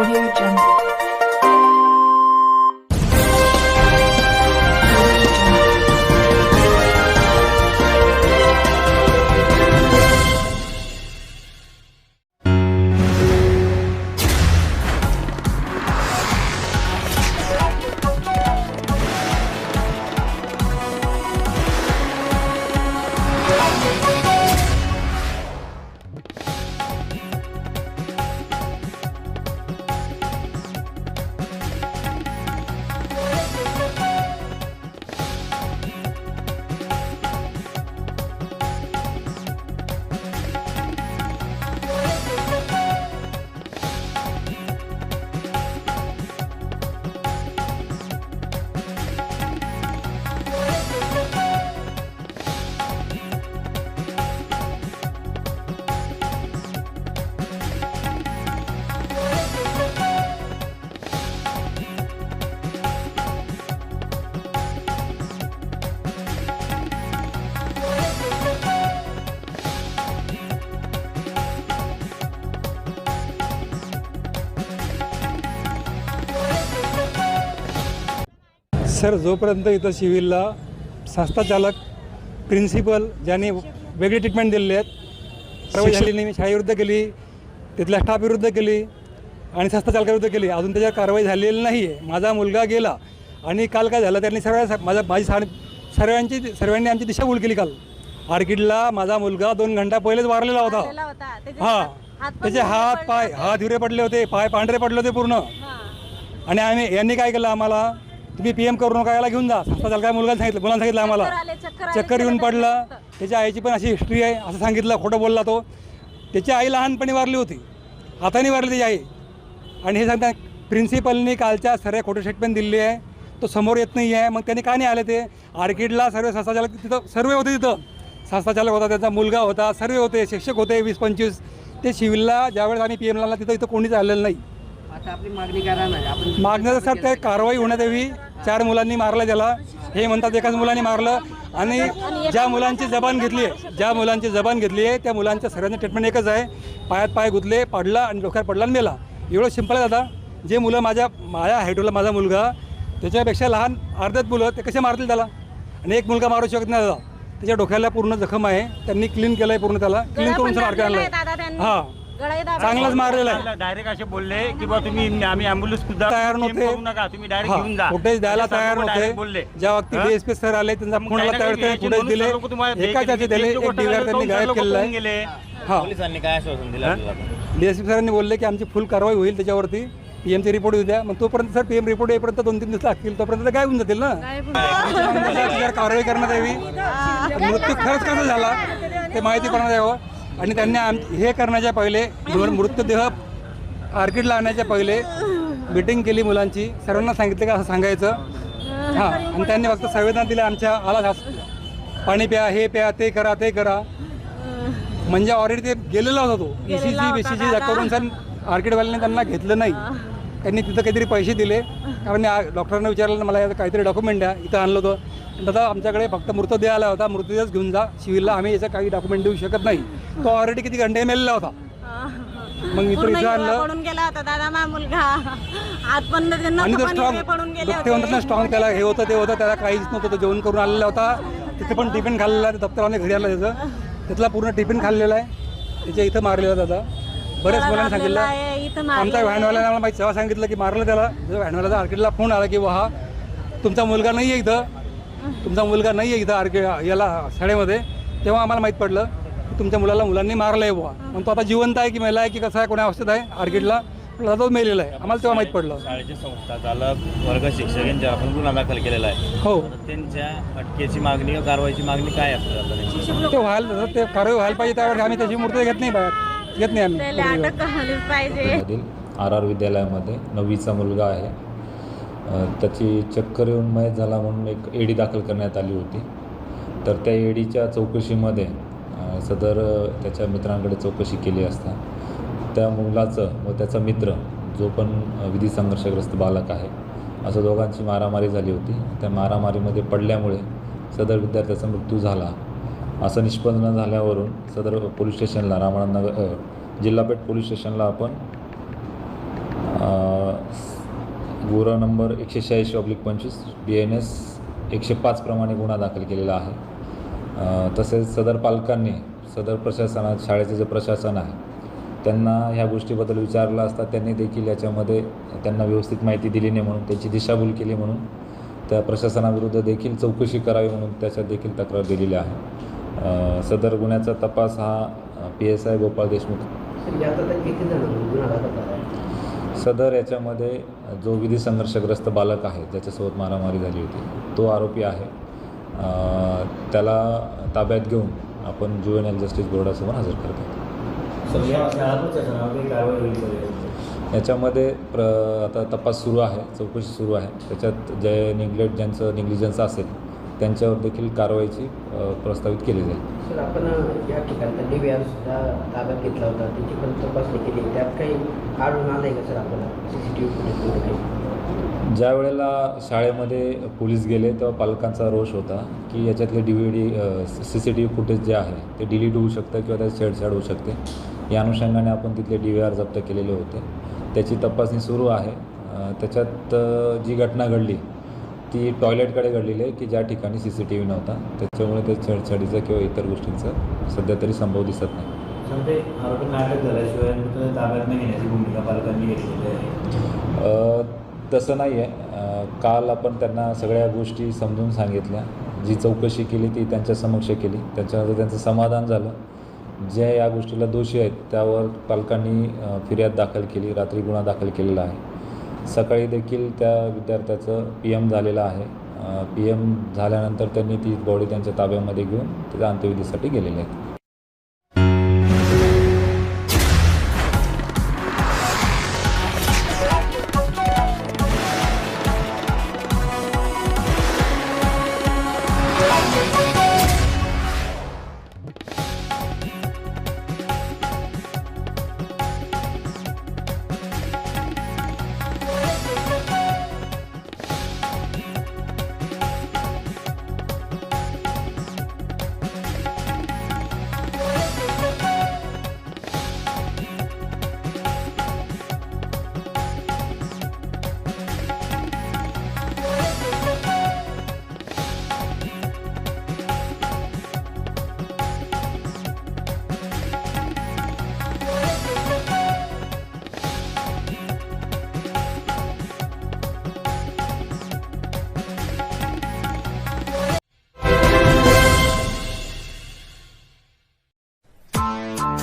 Audio Jungle. Sir जोपर्यंत इथं सिव्हिलला संस्था चालक प्रिन्सिपल ज्यांनी वेगळी ट्रीटमेंट दिलेली आहेत प्रवेश झालेली मी शाळेविरुद्ध केली तिथल्या स्टाफ विरुद्ध केली आणि संस्था चालकाविरुद्ध केली. अजून त्याच्यावर कारवाई झालेली नाही आहे माझा मुलगा गेला आणि काल काय झालं त्यांनी सर्व माझा माझी साड सर्वांची सर्वांनी आमची दिशाभूल केली काल. आर्किडला माझा मुलगा दोन घंटा पहिलेच वारलेला होता. हा. त्याचे हात पडले पाय हात हिरे पडले होते पाय पांढरे पडले होते पूर्ण. हा. आणि आम्ही यांनी काय केलं आम्हाला? तुम्ही पी एम करू नका याला घेऊन जा. संस्था चालका मुलगा सांगितलं मुलांना सांगितलं आम्हाला. चक्कर आले, चक्कर येऊन पडलं. त्याच्या आईची पण अशी हिस्ट्री आहे असं सांगितलं खोटं बोलला तो. त्याची आई लहानपणी वारली होती. हाताने वारली त्याची आई. आणि हे सांगता प्रिन्सिपलनी कालच्या सर्व खोटं स्टेटमेंट दिलेली आहे. तो समोर येत नाही आहे. मग त्यांनी का नाही आले ते? आर्किडला सर्व संस्था चालक तिथं सर्व होते तिथं. संस्था चालक होता त्याचा मुलगा होता सर्व होते शिक्षक होते वीस पंचवीस. ते सिव्हिलला ज्यावेळेस आम्ही पी एमला तिथं इथं कोणीच आलेलं नाही. आता आपली मागणी करा ना आपण मागणं तर सर ते कारवाई होण्यात यावी. चार मुलांनी मारलं त्याला हे म्हणतात एकाच मुलांनी मारलं. आणि ज्या मुलांची जबान घेतली आहे ज्या मुलांची जबान घेतली आहे त्या मुलांच्या सर्वांचं ट्रीटमेंट एकच आहे. पायात पाय गुतले पडला आणि डोक्यात पडला आणि मेला. एवढं सिंपल आहे दादा. जे मुलं माझ्या माझ्या हायटोला माझा मुलगा त्याच्यापेक्षा लहान अर्ध्यात मुलं ते कसे मारतील त्याला? आणि एक मुलगा मारू शकत नाही दादा. त्याच्या डोक्याला पूर्ण जखम आहे. त्यांनी क्लीन केलं आहे पूर्ण त्याला. क्लीन करून सर त्यांनी. हां. चांगलाच मारलेला आहे. डायरेक्ट असे बोलले की बा तुम्ही आम्ही अँब्युलन्स सुद्धा तयार नव्हते. करू नका तुम्ही डायरेक्ट घेऊन जा. फुटेज द्यायला असे तयार नव्हते. बोलले. ज्या वक्ती हा? डीएसपी सर आले त्यांचा मग फोन काही ना काही फुटेज म्हणून दिले. तुम्हाला एका चाचे दिले एक एक त्यांनी गायब लोकं केलेला पळून आहे गेले. हा. पोलिसांनी काय आश्वासन दिलं आपल्याला? डीएसपी सरांनी बोलले की आमची फुल कारवाई होईल त्याच्यावरती. पीएमची रिपोर्ट येऊ द्या. मग तोपर्यंत सर पीएम रिपोर्ट येईपर्यंत दोन तीन दिवस लागतील. तोपर्यंत ते गायब होऊन जातील ना? त्याच्यावर कारवाई करण्यात यावी. मृत्यू खरंच कसा झाला? ते माहिती करण्यात यावं आणि त्यांनी आम हे करण्याच्या पहिले मृतदेह आर्किडला आणण्याच्या पहिले मिटिंग केली मुलांची. सर्वांना सांगितलं का असं सांगायचं. हां आणि त्यांनी फक्त संवेदना दिल्या आमच्या आला पाणी प्या हे प्या ते करा ते करा. म्हणजे ऑलरेडी ते गेलेला होता तो. ईसीजी बीसीजी करून सर आर्किडवाल्यांनी त्यांना घेतलं नाही. त्यांनी तिथं काहीतरी पैसे दिले. कारण आ- डॉक्टरांना विचारलं ना मला याचं काहीतरी डॉक्युमेंट द्या. इथं आणलं होतं. दादा आमच्याकडे फक्त मृतदेह आला होता. मृतदेहच घेऊन जा. सिव्हिलला आम्ही याचं काही डॉक्युमेंट देऊ शकत नाही. तो ऑलरेडी किती घंटे मेलेला होता. मग इथं इथं आणलं. गेला होता दादा मा मुलगा. पण आणि तो स्ट्रॉंग स्ट्रॉंग त्याला हे होतं ते होतं त्याला काहीच नव्हतं. तो जेवण करून आलेला होता. तिथे पण टिफिन खाल्लेला दप्तराने घरी आणला त्याचं. त्यातला पूर्ण टिफिन खाल्लेला आहे. त्याच्या इथं मारलेला दादा. बरेच मुलांनी सांगितलं. आमच्या. व्हॅनवाल्याने आम्हाला माहिती तेव्हा सांगितलं की मारलं त्याला. व्हॅनवाल्याचा आर्किडला फोन आला की हा तुमचा मुलगा नाही आहे इथं. तुमचा मुलगा नाही आहे इथं आर्किड याला शाळेमध्ये. तेव्हा आम्हाला माहीत पडलं की तुमच्या मुलाला मुलांनी मारलं आहे बुवा. मग तो आता जिवंत आहे की मेला आहे की कसं आहे कोण्या अवस्थेत आहे आर्किडला पण तो मेलेला आहे. आम्हाला तेव्हा माहीत पडलं. शाळेचे संस्था चालक वर्ग शिक्षक यांच्यावर आपण गुन्हा दाखल केलेला आहे. हो. त्यांच्या अटकेची मागणी कारवाईची मागणी काय असते? ते व्हायला ते कारवाई व्हायला पाहिजे त्यावर आम्ही त्याची मूर्ती घेत नाही बाहेर. घेत नाही आम्ही. अटक पाहिजे. मधील आर आर विद्यालयामध्ये नववीचा मुलगा आहे. अ, त्याची चक्कर येऊन मयत झाला म्हणून एक एडी दाखल करण्यात आली होती. तर त्या एडीच्या चौकशीमध्ये अ, सदर अ, त्याच्या मित्रांकडे चौकशी केली असता. त्या मुलाचं व त्याचा मित्र जो पण अ, विधी संघर्षग्रस्त बालक आहे असं दोघांची मारामारी झाली होती. त्या मारामारीमध्ये पडल्यामुळे सदर विद्यार्थ्याचा मृत्यू झाला. असं निष्पन्न झाल्यावरून सदर पोलीस स्टेशनला रामानंदनगर जिल्हापेठ पोलीस स्टेशनला आपण गुरा नंबर एकशे शहाऐंशी ऑब्लिक पंचवीस बी एन एस एकशे पाचप्रमाणे गुन्हा दाखल केलेला आहे. तसेच सदर पालकांनी सदर प्रशासनात शाळेचं जे प्रशासन आहे त्यांना ह्या गोष्टीबद्दल विचारलं असता त्यांनी देखील याच्यामध्ये त्यांना व्यवस्थित माहिती दिली नाही म्हणून त्यांची दिशाभूल केली म्हणून त्या प्रशासनाविरुद्ध देखील चौकशी करावी म्हणून त्याच्यात देखील तक्रार दिलेली आहे. सदर गुन्ह्याचा तपास हा P S I Gopal Deshmukh? सदर याच्यामध्ये जो विधी संघर्षग्रस्त बालक आहे ज्याच्यासोबत मारामारी झाली होती तो आरोपी आहे. त्याला ताब्यात घेऊन आपण जुएनएल जस्टिस बोर्डासमोर हजर करतो याच्यामध्ये प्र आता तपास सुरू आहे चौकशी सुरू आहे. त्याच्यात जे निग्लेक्ट ज्यांचं निग्लिजन्स असेल त्यांच्यावर देखील कारवाईची प्रस्तावित केली जाईल. सर आपण या ठिकाणचा सुद्धा ताब्यात घेतला होता. त्याची पण तपासणी केली. त्यात काही आढळून आलं आहे का सर आपल्याला? सी सी टी व्ही फुटेजमध्ये काही? ज्या वेळेला शाळेमध्ये पोलीस गेले तेव्हा पालकांचा रोष होता की याच्यातले D V D C C T V footage जे आहे ते डिलीट होऊ शकतं किंवा त्यात छेडछाड होऊ शकते. या अनुषंगाने आपण तिथले डी व्ही आर जप्त केलेले होते. त्याची तपासणी सुरू आहे. त्याच्यात जी घटना घडली ती टॉयलेटकडे घडलेली आहे की ज्या ठिकाणी सी सी टी व्ही नव्हता त्याच्यामुळे ते छेडछाडीचं किंवा इतर गोष्टींचं सध्या तरी संभव दिसत नाही. तसं नाही आहे. काल आपण त्यांना सगळ्या गोष्टी समजून सांगितल्या. जी चौकशी केली ती त्यांच्या समक्ष केली. त्याच्यानंतर त्यांचं समाधान झालं. जे या गोष्टीला दोषी आहेत त्यावर पालकांनी फिर्याद दाखल केली रात्री गुन्हा दाखल केलेला आहे. सकाळी देखील त्या विद्यार्थ्याचं पी एम झालेलं आहे. पी एम झाल्यानंतर त्यांनी ती बॉडी त्यांच्या ताब्यामध्ये घेऊन तिथं अंत्यविधीसाठी गेलेले आहेत.